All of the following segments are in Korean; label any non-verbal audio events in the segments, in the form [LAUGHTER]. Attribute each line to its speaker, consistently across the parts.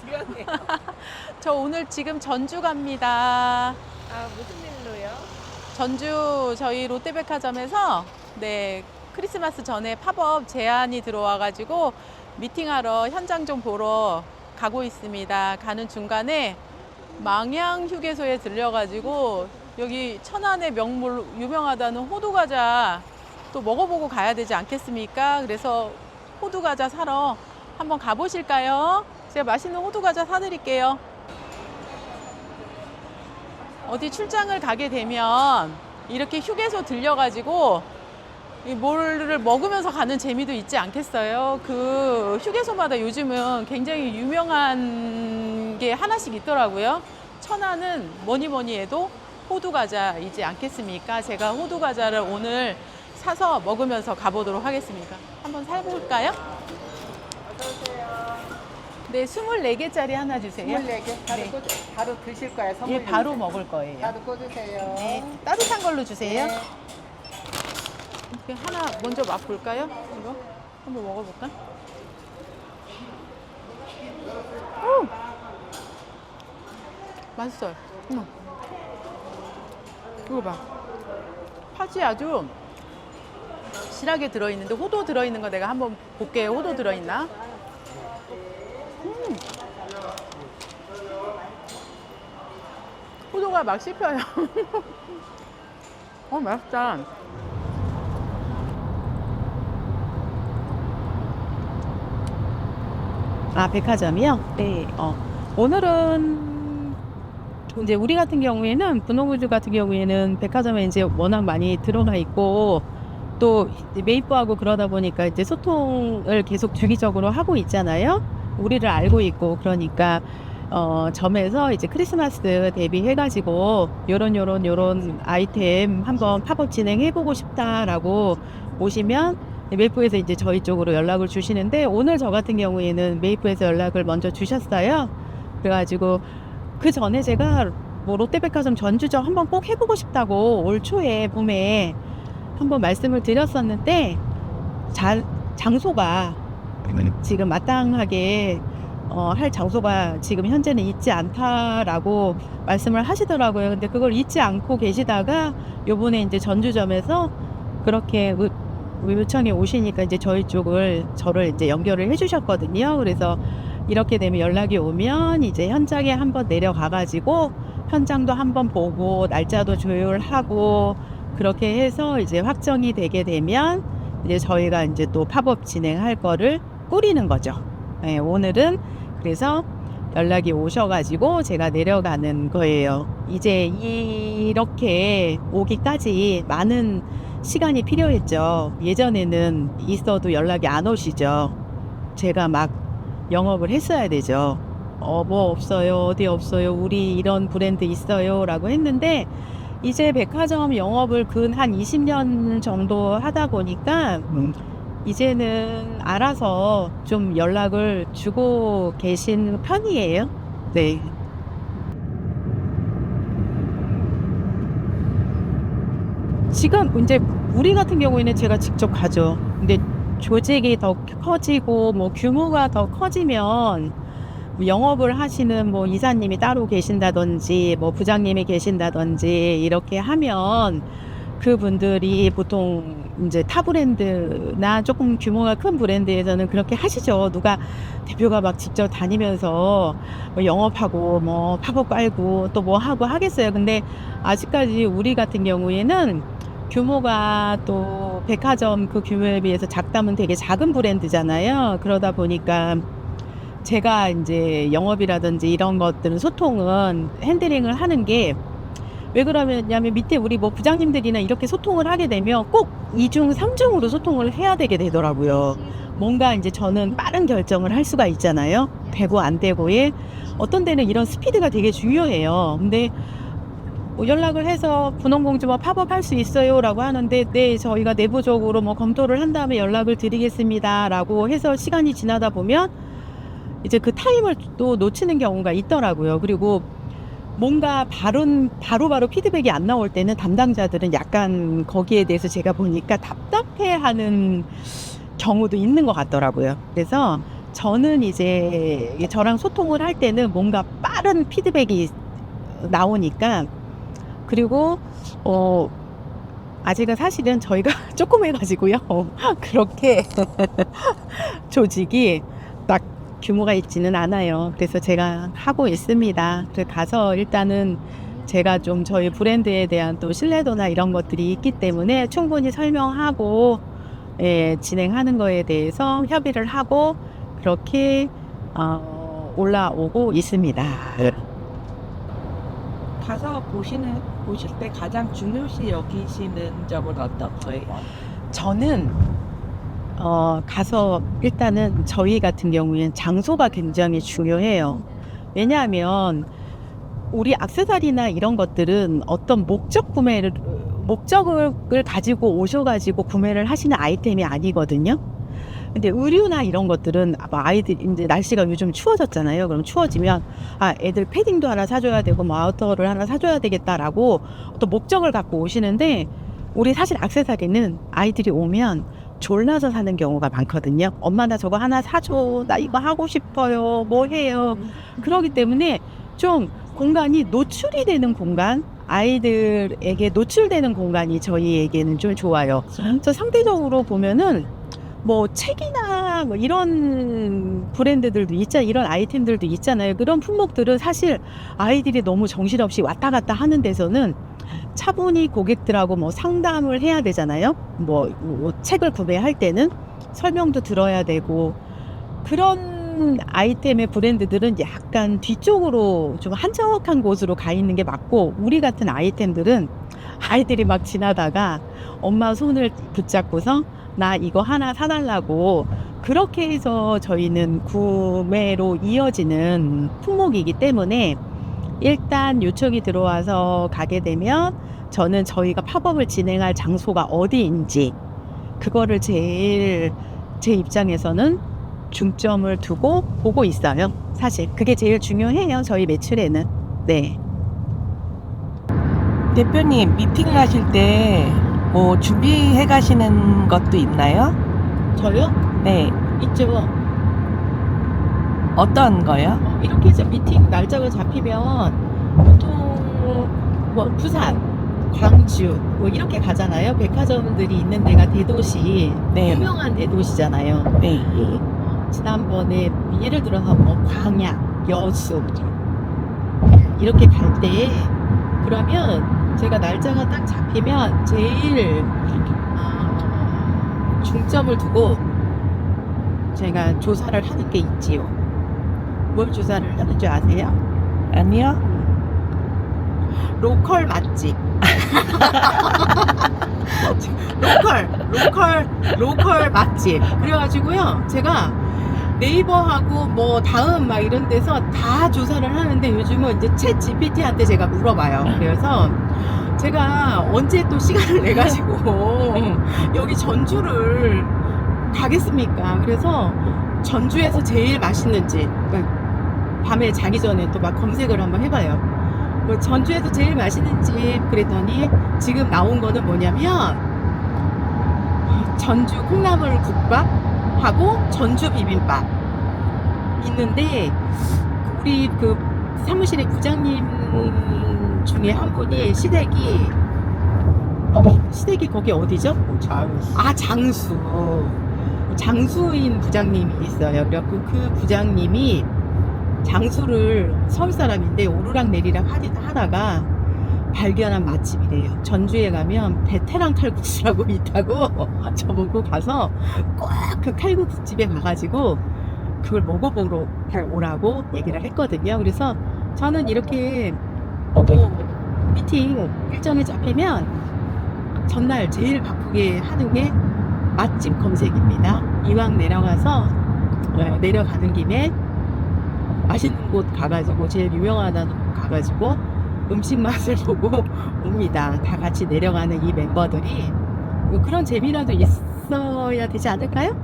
Speaker 1: 구경해요. [LAUGHS]
Speaker 2: 저 오늘 지금 전주 갑니다.
Speaker 1: 아 무슨 일로요?
Speaker 2: 전주 저희 롯데백화점에서 네 크리스마스 전에 팝업 제안이 들어와가지고 미팅하러 현장 좀 보러 가고 있습니다. 가는 중간에 망양 휴게소에 들려가지고 여기 천안의 명물 유명하다는 호두 과자 또 먹어보고 가야 되지 않겠습니까? 그래서 호두 과자 사러 한번 가보실까요? 제가 맛있는 호두 과자 사드릴게요. 어디 출장을 가게 되면 이렇게 휴게소 들려가지고 이 뭐를 먹으면서 가는 재미도 있지 않겠어요? 그 휴게소마다 요즘은 굉장히 유명한 게 하나씩 있더라고요. 천안은 뭐니 뭐니 해도 호두 과자이지 않겠습니까? 제가 호두 과자를 오늘 사서 먹으면서 가보도록 하겠습니다. 한번 사볼까요?
Speaker 1: 어서오세요.
Speaker 2: 네, 24개짜리 하나 주세요.
Speaker 1: 24개 바로,
Speaker 2: 네.
Speaker 1: 꽂, 바로 드실 거예요. 선물
Speaker 2: 예, 바로 먹을 거예요.
Speaker 1: 바로 꽂으세요.
Speaker 2: 네, 따뜻한 걸로 주세요.
Speaker 1: 네.
Speaker 2: 이렇게 하나 먼저 맛볼까요? 이거 한번 먹어볼까? 오! 맛있어요. 음. 이거 봐. 팥이 아주 실하게 들어있는데 호도 들어있는 거 내가 한번 볼게요. 호도 들어있나? 음. 호도가 막 씹혀요. [LAUGHS] 어, 맛있다. 아, 백화점이요? 네. 어. 오늘은 이제 우리 같은 경우에는 분홍우주 같은 경우에는 백화점에 이제 워낙 많이 들어가 있고 또 메이프하고 그러다 보니까 이제 소통을 계속 주기적으로 하고 있잖아요. 우리를 알고 있고 그러니까 어, 점에서 이제 크리스마스 대비해가지고 요런 요런 요런 아이템 한번 팝업 진행해보고 싶다라고 오시면 메이프에서 이제 저희 쪽으로 연락을 주시는데 오늘 저 같은 경우에는 메이프에서 연락을 먼저 주셨어요. 그래가지고 그 전에 제가 뭐 롯데백화점 전주점 한번 꼭 해보고 싶다고 올 초에 봄에 한번 말씀을 드렸었는데 자, 장소가 지금 마땅하게 어, 할 장소가 지금 현재는 있지 않다라고 말씀을 하시더라고요. 근데 그걸 잊지 않고 계시다가 요번에 이제 전주점에서 그렇게 의- 요청이 오시니까 이제 저희 쪽을 저를 이제 연결을 해주셨거든요. 그래서 이렇게 되면 연락이 오면 이제 현장에 한번 내려가가지고 현장도 한번 보고 날짜도 조율하고 그렇게 해서 이제 확정이 되게 되면 이제 저희가 이제 또 팝업 진행할 거를 꾸리는 거죠. 네, 오늘은 그래서 연락이 오셔가지고 제가 내려가는 거예요. 이제 이렇게 오기까지 많은 시간이 필요했죠. 예전에는 있어도 연락이 안 오시죠. 제가 막 영업을 했어야 되죠. 어, 뭐 없어요. 어디 없어요. 우리 이런 브랜드 있어요. 라고 했는데, 이제 백화점 영업을 근 한 20년 정도 하다 보니까, 이제는 알아서 좀 연락을 주고 계신 편이에요. 네. 지금 이제 우리 같은 경우에는 제가 직접 가죠. 근데 조직이 더 커지고 뭐 규모가 더 커지면 뭐 영업을 하시는 뭐 이사님이 따로 계신다든지 뭐 부장님이 계신다든지 이렇게 하면 그분들이 보통 이제 타 브랜드나 조금 규모가 큰 브랜드에서는 그렇게 하시죠. 누가 대표가 막 직접 다니면서 뭐 영업하고 뭐 팝업 깔고 또 뭐 하고 하겠어요. 근데 아직까지 우리 같은 경우에는 규모가 또 백화점 그 규모에 비해서 작다면 되게 작은 브랜드잖아요. 그러다 보니까 제가 이제 영업이라든지 이런 것들은 소통은 핸들링을 하는 게 왜 그러냐면 밑에 우리 뭐 부장님들이나 이렇게 소통을 하게 되면 꼭 이중 삼중으로 소통을 해야 되게 되더라고요. 뭔가 이제 저는 빠른 결정을 할 수가 있잖아요. 되고 안 되고에 어떤 데는 이런 스피드가 되게 중요해요. 근데 뭐 연락을 해서 분홍공주 뭐 팝업 할 수 있어요라고 하는데 네 저희가 내부적으로 뭐 검토를 한 다음에 연락을 드리겠습니다라고 해서 시간이 지나다 보면 이제 그 타임을 또 놓치는 경우가 있더라고요. 그리고 뭔가 바로 바로바로 피드백이 안 나올 때는 담당자들은 약간 거기에 대해서 제가 보니까 답답해하는 경우도 있는 것 같더라고요. 그래서 저는 이제 저랑 소통을 할 때는 뭔가 빠른 피드백이 나오니까 그리고 어 아직은 사실은 저희가 [LAUGHS] 조그매가지고요 [LAUGHS] 그렇게 [LAUGHS] 조직이 딱 규모가 있지는 않아요. 그래서 제가 하고 있습니다. 그래서 가서 일단은 제가 좀 저희 브랜드에 대한 또 신뢰도나 이런 것들이 있기 때문에 충분히 설명하고 예, 진행하는 거에 대해서 협의를 하고 그렇게 어, 올라오고 있습니다.
Speaker 3: 가서 보시는 보실 때 가장 중요시 여기시는 점은 어떤 거예요?
Speaker 2: 저는 어, 가서 일단은 저희 같은 경우에는 장소가 굉장히 중요해요. 왜냐하면 우리 악세사리나 이런 것들은 어떤 목적 구매를 목적을 가지고 오셔가지고 구매를 하시는 아이템이 아니거든요. 근데 의류나 이런 것들은 뭐 아이들 이제 날씨가 요즘 추워졌잖아요. 그럼 추워지면 아 애들 패딩도 하나 사줘야 되고 뭐 아우터를 하나 사줘야 되겠다라고 어떤 목적을 갖고 오시는데 우리 사실 악세사리는 아이들이 오면 졸라서 사는 경우가 많거든요. 엄마 나 저거 하나 사줘. 나 이거 하고 싶어요. 뭐 해요. 그러기 때문에 좀 공간이 노출이 되는 공간, 아이들에게 노출되는 공간이 저희에게는 좀 좋아요. 저 상대적으로 보면은 뭐 책이나 뭐 이런 브랜드들도 있잖아요. 이런 아이템들도 있잖아요. 그런 품목들은 사실 아이들이 너무 정신없이 왔다 갔다 하는 데서는 차분히 고객들하고 뭐 상담을 해야 되잖아요. 뭐, 뭐 책을 구매할 때는 설명도 들어야 되고 그런 아이템의 브랜드들은 약간 뒤쪽으로 좀 한적한 곳으로 가 있는 게 맞고 우리 같은 아이템들은 아이들이 막 지나다가 엄마 손을 붙잡고서 나 이거 하나 사달라고 그렇게 해서 저희는 구매로 이어지는 품목이기 때문에 일단 요청이 들어와서 가게 되면 저는 저희가 팝업을 진행할 장소가 어디인지 그거를 제일 제 입장에서는 중점을 두고 보고 있어요. 사실 그게 제일 중요해요. 저희 매출에는. 네.
Speaker 3: 대표님 미팅 가실 때 뭐 준비해 가시는 것도 있나요?
Speaker 2: 저요?
Speaker 3: 네.
Speaker 2: 있죠.
Speaker 3: 어떤 거요?
Speaker 2: 어, 이렇게 이제 미팅 날짜가 잡히면 보통 뭐 부산, 광주 뭐 이렇게 가잖아요. 백화점들이 있는 데가 대도시
Speaker 3: 네.
Speaker 2: 유명한 대도시잖아요.
Speaker 3: 네.
Speaker 2: 지난번에 예를 들어서 뭐 광양, 여수 이렇게 갈 때 그러면 제가 날짜가 딱 잡히면 제일 어, 중점을 두고 제가 조사를 하는 게 있지요. 뭘 조사를 하는 줄 아세요?
Speaker 3: 아니요.
Speaker 2: 로컬 맛집. [LAUGHS] 로컬, 로컬, 로컬 맛집. 그래가지고요, 제가 네이버하고 뭐 다음 막 이런 데서 다 조사를 하는데 요즘은 이제 챗 GPT한테 제가 물어봐요. 그래서 제가 언제 또 시간을 [LAUGHS] 내가지고 여기 전주를 가겠습니까? 그래서 전주에서 제일 맛있는지 그러니까 밤에 자기 전에 또 막 검색을 한번 해봐요. 뭐 전주에서 제일 맛있는 집 그랬더니 지금 나온 거는 뭐냐면 전주 콩나물 국밥하고 전주 비빔밥 있는데 우리 그 사무실의 부장님 중에 한 분이 시댁이 시댁이 거기 어디죠? 아 장수 장수인 부장님이 있어요. 그래갖고 그 부장님이 장수를 서울 사람인데 오르락 내리락 하다가 발견한 맛집이래요. 전주에 가면 베테랑 칼국수라고 [LAUGHS] 있다고 [LAUGHS] 저보고 가서 꼭 그 칼국수 집에 가가지고 그걸 먹어보러 오라고 얘기를 했거든요. 그래서 저는 이렇게 뭐 미팅 일정이 잡히면 전날 제일 바쁘게 하는 게 맛집 검색입니다. 이왕 내려가서 네, 내려가는 김에 맛있는 곳 가가지고 제일 유명하다는 곳 가가지고 음식 맛을 [LAUGHS] 보고 옵니다. 다 같이 내려가는 이 멤버들이 뭐 그런 재미라도 있어야 되지 않을까요?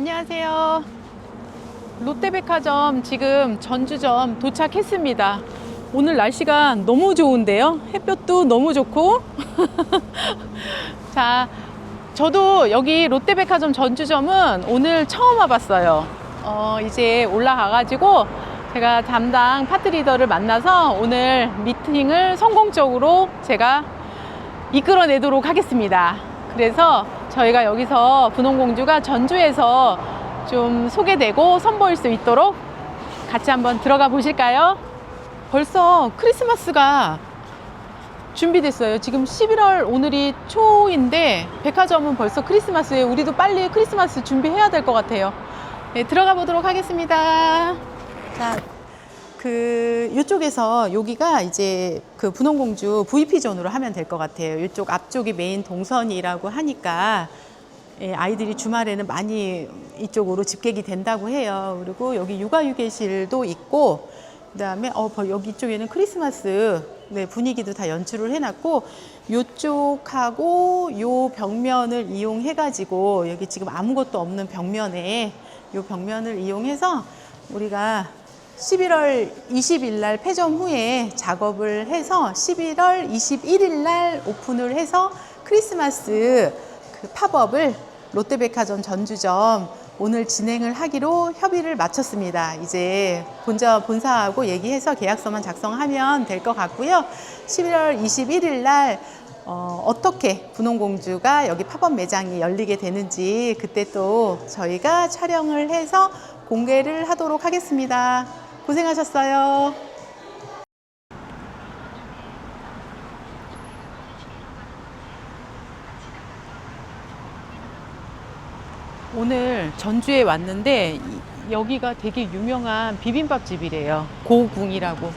Speaker 2: 안녕하세요. 롯데백화점 지금 전주점 도착했습니다. 오늘 날씨가 너무 좋은데요. 햇볕도 너무 좋고. [LAUGHS] 자, 저도 여기 롯데백화점 전주점은 오늘 처음 와봤어요. 어, 이제 올라가가지고 제가 담당 파트리더를 만나서 오늘 미팅을 성공적으로 제가 이끌어내도록 하겠습니다. 그래서 저희가 여기서 분홍공주가 전주에서 좀 소개되고 선보일 수 있도록 같이 한번 들어가 보실까요? 벌써 크리스마스가 준비됐어요. 지금 11월 오늘이 초인데 백화점은 벌써 크리스마스에 우리도 빨리 크리스마스 준비해야 될 것 같아요. 네, 들어가 보도록 하겠습니다. 자, 그 이쪽에서 여기가 이제 그 분홍공주 VP 존으로 하면 될 것 같아요. 이쪽 앞쪽이 메인 동선이라고 하니까 예, 아이들이 주말에는 많이 이쪽으로 집객이 된다고 해요. 그리고 여기 육아휴게실도 있고 그다음에 어 버- 여기 이쪽에는 크리스마스 네, 분위기도 다 연출을 해놨고 요쪽하고 요 벽면을 이용해 가지고 여기 지금 아무것도 없는 벽면에 요 벽면을 이용해서 우리가 11월 20일 날 폐점 후에 작업을 해서 11월 21일 날 오픈을 해서 크리스마스 그 팝업을 롯데백화점 전주점 오늘 진행을 하기로 협의를 마쳤습니다. 이제 본자 본사하고 얘기해서 계약서만 작성하면 될 것 같고요. 11월 21일 날 어, 어떻게 분홍공주가 여기 팝업 매장이 열리게 되는지 그때 또 저희가 촬영을 해서 공개를 하도록 하겠습니다. 고생하셨어요. 오늘 전주에 왔는데 이- 여기가 되게 유명한 비빔밥 집이래요. 고궁이라고.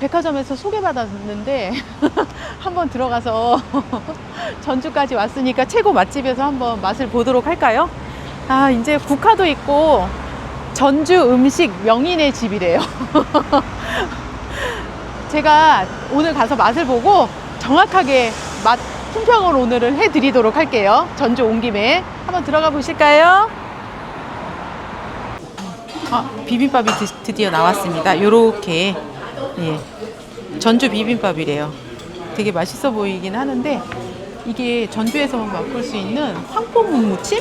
Speaker 2: 백화점에서 소개받았는데 [LAUGHS] 한번 들어가서 [LAUGHS] 전주까지 왔으니까 최고 맛집에서 한번 맛을 보도록 할까요? 아, 이제 국화도 있고 전주 음식 명인의 집이래요. [LAUGHS] 제가 오늘 가서 맛을 보고 정확하게 맛 품평을 오늘은 해드리도록 할게요. 전주 온 김에 한번 들어가 보실까요? 아, 비빔밥이 드, 드디어 나왔습니다. 요렇게 예, 전주 비빔밥이래요. 되게 맛있어 보이긴 하는데 이게 전주에서만 맛볼 수 있는 황포무 무침?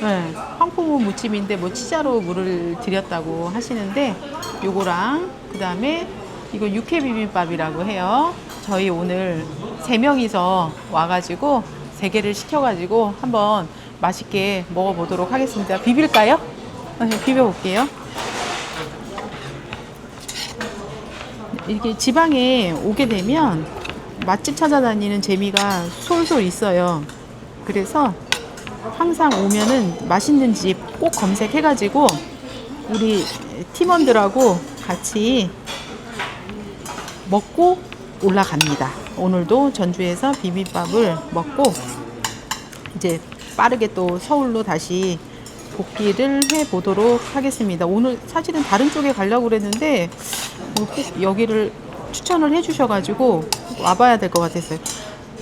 Speaker 2: 네, 황포무 무침인데 뭐 치자로 물을 들였다고 하시는데 요거랑 그 다음에 이거 육회 비빔밥이라고 해요. 저희 오늘 세 명이서 와가지고 세 개를 시켜가지고 한번 맛있게 먹어보도록 하겠습니다. 비빌까요? 네, 비벼볼게요. 이렇게 지방에 오게 되면 맛집 찾아다니는 재미가 솔솔 있어요. 그래서 항상 오면은 맛있는 집 꼭 검색해가지고 우리 팀원들하고 같이 먹고 올라갑니다. 오늘도 전주에서 비빔밥을 먹고 이제 빠르게 또 서울로 다시 복귀를 해 보도록 하겠습니다. 오늘 사실은 다른 쪽에 가려고 그랬는데 어, 꼭 여기를 추천을 해 주셔가지고 와봐야 될 것 같았어요.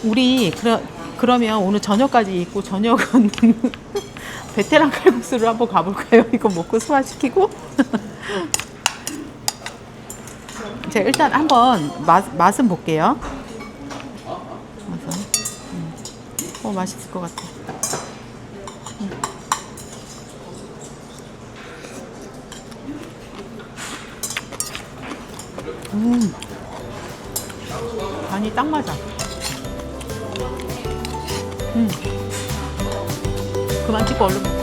Speaker 2: 우리 그러, 그러면 오늘 저녁까지 있고 저녁은 [LAUGHS] 베테랑 칼국수를 한번 가볼까요? 이거 먹고 소화시키고. [LAUGHS] 제가 일단 한번 맛, 맛은 볼게요. 음. 어, 맛있을 것 같아. 음. 간이 딱 맞아. 음. 그만 찍고 얼른.